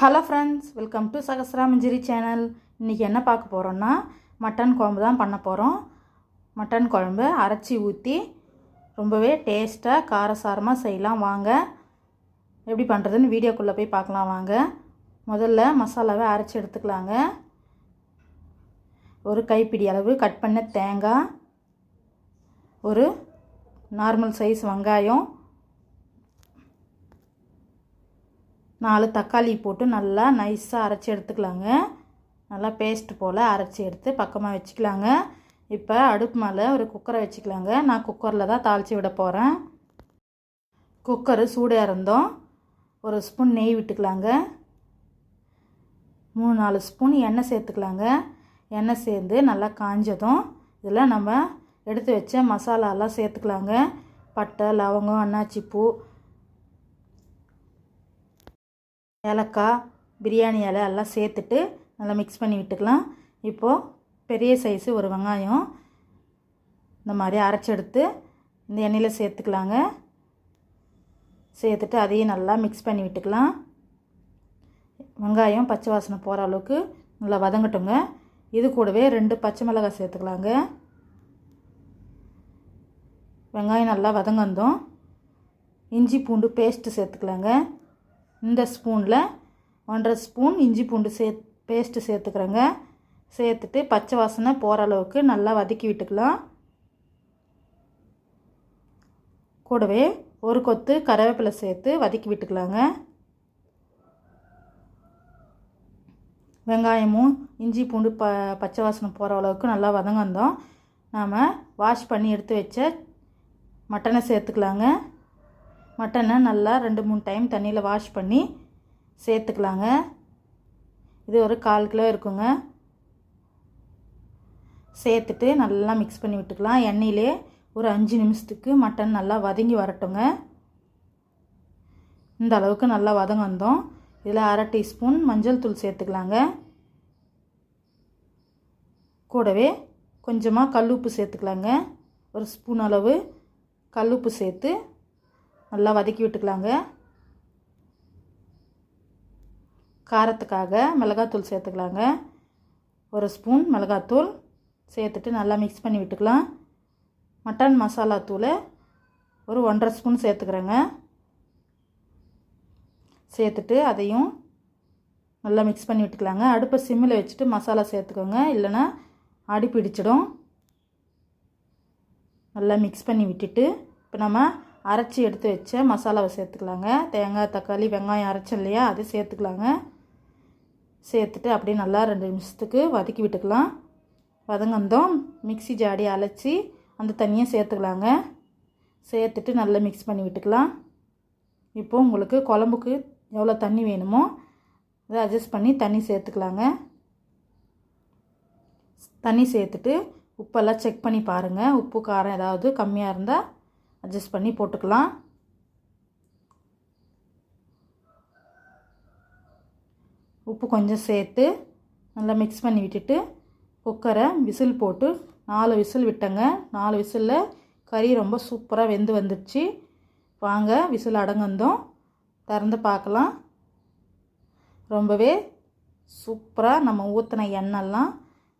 Hello friends welcome to Sahasra Manjari channel இன்றைக்கி என்ன பார்க்க போகிறோன்னா மட்டன் குழம்பு தான் பண்ண போகிறோம் மட்டன் குழம்பு அரைச்சி ஊற்றி ரொம்பவே டேஸ்ட்டாக காரசாரமாக செய்யலாம். வாங்க எப்படி பண்ணுறதுன்னு வீடியோக்குள்ளே போய் பார்க்கலாம். வாங்க முதல்ல மசாலாவை அரைச்சி எடுத்துக்கலாங்க. ஒரு கைப்பிடி அளவு கட் பண்ண தேங்காய் ஒரு நார்மல் சைஸ் வெங்காயம் நாலு தக்காளி போட்டு நல்லா நைஸாக அரைச்சி எடுத்துக்கலாங்க. நல்லா பேஸ்ட் போல் அரைச்சி எடுத்து பக்கமாக வச்சுக்கலாங்க. இப்போ அடுப்பு மேலே ஒரு குக்கரை வச்சுக்கலாங்க. நான் குக்கரில் தான் தாளித்து விட போகிறேன் குக்கரு சூடாக இருந்தோம். ஒரு ஸ்பூன் நெய் விட்டுக்கலாங்க. மூணு நாலு ஸ்பூன் எண்ணெய் சேர்த்துக்கலாங்க. எண்ணெய் சேர்ந்து நல்லா காஞ்சதும் இதில் நம்ம எடுத்து வச்ச மசாலாலாம் சேர்த்துக்கலாங்க. பட்டை லவங்கம் அன்னாச்சி பூ ஏலக்காய் பிரியாணி இலை எல்லாம் சேர்த்துட்டு நல்லா மிக்ஸ் பண்ணி விட்டுக்கலாம். இப்போது பெரிய சைஸு ஒரு வெங்காயம் இந்த மாதிரி அரைச்செடுத்து இந்த எண்ணெயில் சேர்த்துக்கலாங்க. சேர்த்துட்டு அதையும் நல்லா மிக்ஸ் பண்ணி விட்டுக்கலாம். வெங்காயம் பச்சை வாசனை போகிற அளவுக்கு நல்லா வதங்கட்டுங்க. இது கூடவே ரெண்டு பச்சை மிளகாய் சேர்த்துக்கலாங்க. வெங்காயம் நல்லா வதங்கந்தோம். இஞ்சி பூண்டு பேஸ்ட்டு சேர்த்துக்கலாங்க. இந்த ஸ்பூனில் ஒன்றரை ஸ்பூன் இஞ்சி பூண்டு சே பேஸ்ட்டு சேர்த்துக்கிறேங்க. சேர்த்துட்டு பச்சை வாசனை போகிற அளவுக்கு நல்லா வதக்கி விட்டுக்கலாம். கூடவே ஒரு கொத்து கருவேப்பிலை சேர்த்து வதக்கி விட்டுக்கலாங்க. வெங்காயமும் இஞ்சி பூண்டு ப பச்சை வாசனை போகிற அளவுக்கு நல்லா வதங்கந்தோம் நாம் வாஷ் பண்ணி எடுத்து வச்ச மட்டனை சேர்த்துக்கலாங்க. மட்டனை நல்லா ரெண்டு மூணு டைம் தண்ணியில் வாஷ் பண்ணி சேர்த்துக்கலாங்க. இது ஒரு கால் கிலோ இருக்குங்க. சேர்த்துட்டு நல்லா மிக்ஸ் பண்ணி விட்டுக்கலாம். எண்ணெயிலே ஒரு அஞ்சு நிமிஷத்துக்கு மட்டன் நல்லா வதங்கி வரட்டுங்க. இந்த அளவுக்கு நல்லா வதங்க வந்தோம். இதில் அரை டீஸ்பூன் மஞ்சள் தூள் சேர்த்துக்கலாங்க. கூடவே கொஞ்சமாக கல்லுப்பு சேர்த்துக்கலாங்க. ஒரு ஸ்பூன் அளவு கல்லுப்பு சேர்த்து நல்லா வதக்கி விட்டுக்கலாங்க. காரத்துக்காக மிளகாத்தூள் சேர்த்துக்கலாங்க. ஒரு ஸ்பூன் மிளகாத்தூள் சேர்த்துட்டு நல்லா மிக்ஸ் பண்ணி விட்டுக்கலாம். மட்டன் மசாலா தூளை ஒரு ஒன்றரை ஸ்பூன் சேர்த்துக்கிறேங்க. சேர்த்துட்டு அதையும் நல்லா மிக்ஸ் பண்ணி விட்டுக்கலாங்க. அடுப்பை சிம்மில் வச்சுட்டு மசாலா சேர்த்துக்கோங்க. இல்லைன்னா அடி பிடிச்சிடும் நல்லா மிக்ஸ் பண்ணி விட்டுட்டு இப்போ நம்ம அரைச்சி எடுத்து வச்ச மசாலாவை சேர்த்துக்கலாங்க. தேங்காய் தக்காளி வெங்காயம் அரைச்சோம் இல்லையா அதை சேர்த்துக்கலாங்க. சேர்த்துட்டு அப்படியே நல்லா ரெண்டு நிமிஷத்துக்கு வதக்கி விட்டுக்கலாம். வதங்கந்தோம் மிக்சி ஜாடி அலைச்சி அந்த தண்ணியை சேர்த்துக்கலாங்க. சேர்த்துட்டு நல்லா மிக்ஸ் பண்ணி விட்டுக்கலாம். இப்போது உங்களுக்கு குழம்புக்கு எவ்வளோ தண்ணி வேணுமோ அதை அட்ஜஸ்ட் பண்ணி தண்ணி சேர்த்துக்கலாங்க. தண்ணி சேர்த்துட்டு உப்பெல்லாம் செக் பண்ணி பாருங்கள் உப்பு காரம் ஏதாவது கம்மியாக இருந்தால் அட்ஜஸ்ட் பண்ணி போட்டுக்கலாம். உப்பு கொஞ்சம் சேர்த்து நல்லா மிக்ஸ் பண்ணி விட்டுட்டு குக்கரை விசில் போட்டு நாலு விசில் விட்டேங்க. நாலு விசிலில் கறி ரொம்ப சூப்பராக வெந்து வந்துடுச்சு. வாங்க விசில் அடங்கந்தோம். திறந்து பார்க்கலாம். ரொம்பவே சூப்பராக நம்ம ஊற்றின எண்ணெய்லாம்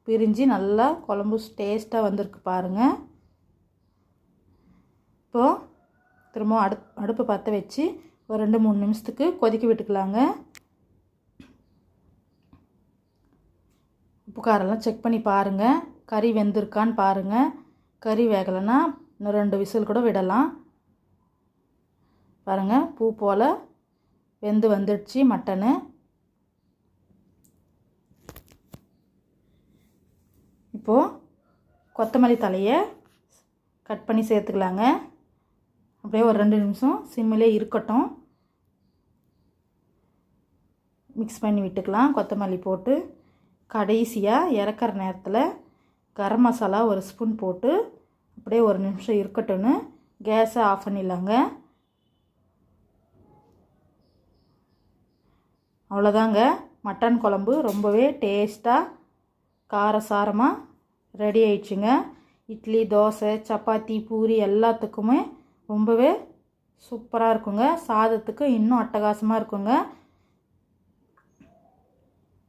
பிரிஞ்சு நல்லா குழம்பு டேஸ்ட்டாக வந்திருக்கு பாருங்கள் இப்போது திரும்ப அடுப் அடுப்பை பற்ற வச்சு ஒரு ரெண்டு மூணு நிமிஷத்துக்கு கொதிக்க விட்டுக்கலாங்க. உப்பு காரெல்லாம் செக் பண்ணி பாருங்கள் கறி வெந்திருக்கான்னு பாருங்கள் கறி வேகலைன்னா இன்னும் ரெண்டு விசில் கூட விடலாம். பாருங்கள் பூ போல் வெந்து வந்துடுச்சு மட்டனு. இப்போது கொத்தமல்லி தலையை கட் பண்ணி சேர்த்துக்கலாங்க. அப்படியே ஒரு ரெண்டு நிமிஷம் சிம்மிலே இருக்கட்டும். மிக்ஸ் பண்ணி விட்டுக்கலாம். கொத்தமல்லி போட்டு கடைசியாக இறக்குற நேரத்தில் கரம் மசாலா ஒரு ஸ்பூன் போட்டு அப்படியே ஒரு நிமிஷம் இருக்கட்டும்னு. கேஸை ஆஃப் பண்ணிடலாங்க. அவ்வளோதாங்க மட்டன் குழம்பு ரொம்பவே டேஸ்ட்டாக காரசாரமாக ரெடி ஆயிடுச்சுங்க. இட்லி தோசை சப்பாத்தி பூரி எல்லாத்துக்குமே ரொம்பவே சூப்பராக இருக்குங்க. சாதத்துக்கு இன்னும் அட்டகாசமாக இருக்குங்க.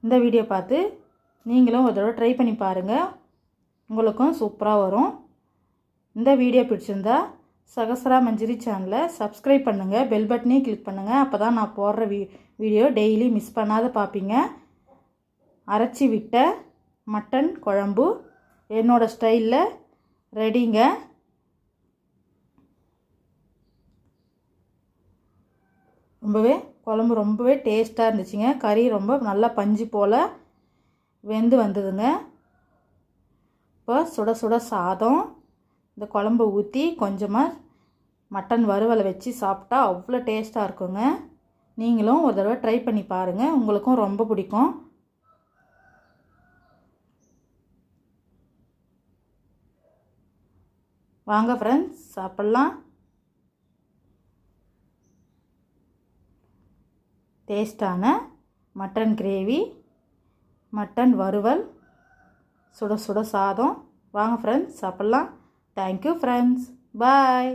இந்த வீடியோ பார்த்து நீங்களும் ஒரு தடவை ட்ரை பண்ணி பாருங்கள் உங்களுக்கும் சூப்பராக வரும். இந்த வீடியோ பிடிச்சிருந்தா சகசரா மஞ்சிரி சேனலை சப்ஸ்கிரைப் பண்ணுங்கள் பெல் பட்டனையும் கிளிக் பண்ணுங்கள் அப்போ தான் நான் போடுற வீ வீடியோ டெய்லி மிஸ் பண்ணாத பார்ப்பீங்க அரைச்சி விட்ட மட்டன் குழம்பு என்னோடய ஸ்டைலில் ரெடிங்க ரொம்பவே குழம்பு ரொம்பவே டேஸ்ட்டாக இருந்துச்சுங்க. கறி ரொம்ப நல்லா பஞ்சு போல் வெந்து வந்ததுங்க. இப்போ சுட சுட சாதம் இந்த குழம்பு ஊற்றி கொஞ்சமாக மட்டன் வறுவலை வச்சு சாப்பிட்டா அவ்வளோ டேஸ்ட்டாக இருக்குங்க. நீங்களும் ஒரு தடவை ட்ரை பண்ணி பாருங்கள் உங்களுக்கும் ரொம்ப பிடிக்கும். வாங்க ஃப்ரெண்ட்ஸ் சாப்பிட்லாம். டேஸ்டான மட்டன் கிரேவி மட்டன் வறுவல் சுட சுட சாதம். வாங்க ஃப்ரெண்ட்ஸ் சாப்பிட்லாம். Thank you friends bye